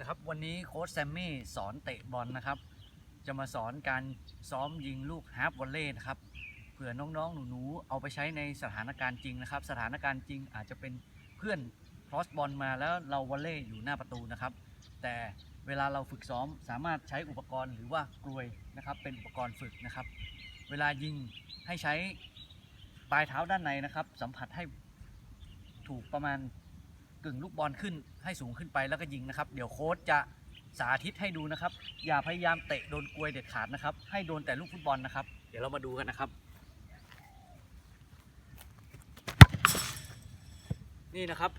นะครับวันนี้โค้ชแซมมี่สอนเตะบอลนะครับ จะมาสอนการซ้อมยิงลูกฮาร์ฟวอลเล่นะครับเผื่อน้องๆ หนูๆ เอาไปใช้ในสถานการณ์จริงนะครับ สถานการณ์จริงอาจจะเป็นเพื่อนครอสบอลมาแล้วเราวอลเล่อยู่หน้าประตูนะครับ แต่เวลาเราฝึกซ้อมสามารถใช้อุปกรณ์หรือว่ากลวยนะครับ เป็นอุปกรณ์ฝึกนะครับ เวลายิงให้ใช้ปลายเท้าด้านในนะครับ สัมผัสให้ถูกประมาณ กึ่งลูกบอลขึ้นให้สูงขึ้นไปแล้วก็ยิงนะครับ เดี๋ยวโค้ชจะสาธิตให้ดูนะครับ อย่าพยายามเตะโดนกลวยเด็ดขาดนะครับ ให้โดนแต่ลูกฟุตบอลนะครับ เดี๋ยวเรามาดูกันนะครับ นี่นะครับ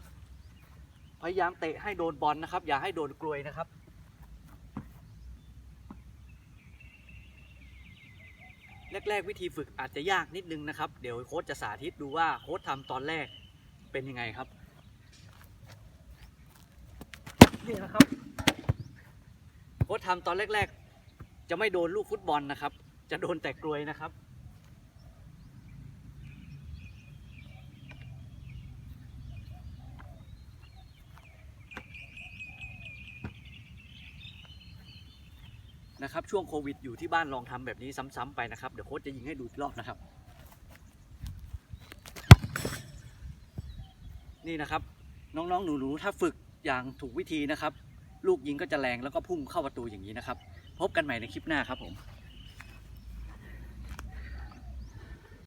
พยายามเตะให้โดนบอลนะครับ อย่าให้โดนกลวยนะครับแรกๆวิธีฝึกอาจจะยากนิดนึงนะครับ เดี๋ยวโค้ชจะสาธิตดูว่าโค้ชทำตอนแรกเป็นยังไงครับ นี่นะครับโค้ชทำตอนแรก ๆ จะไม่โดนลูกฟุตบอลนะครับ จะโดนแต่กลวยนะครับนะครับช่วงโควิดอยู่ที่บ้านลองทำแบบนี้ซ้ำๆไปนะครับ เดี๋ยวโค้ชจะยิงให้ดูอีกรอบนะครับ นี่นะครับ น้องๆหนูๆถ้าฝึก อย่างถูกวิธีนะครับ ลูกยิงก็จะแรงแล้วก็พุ่งเข้าประตูอย่างนี้นะครับ พบกันใหม่ในคลิปหน้าครับผม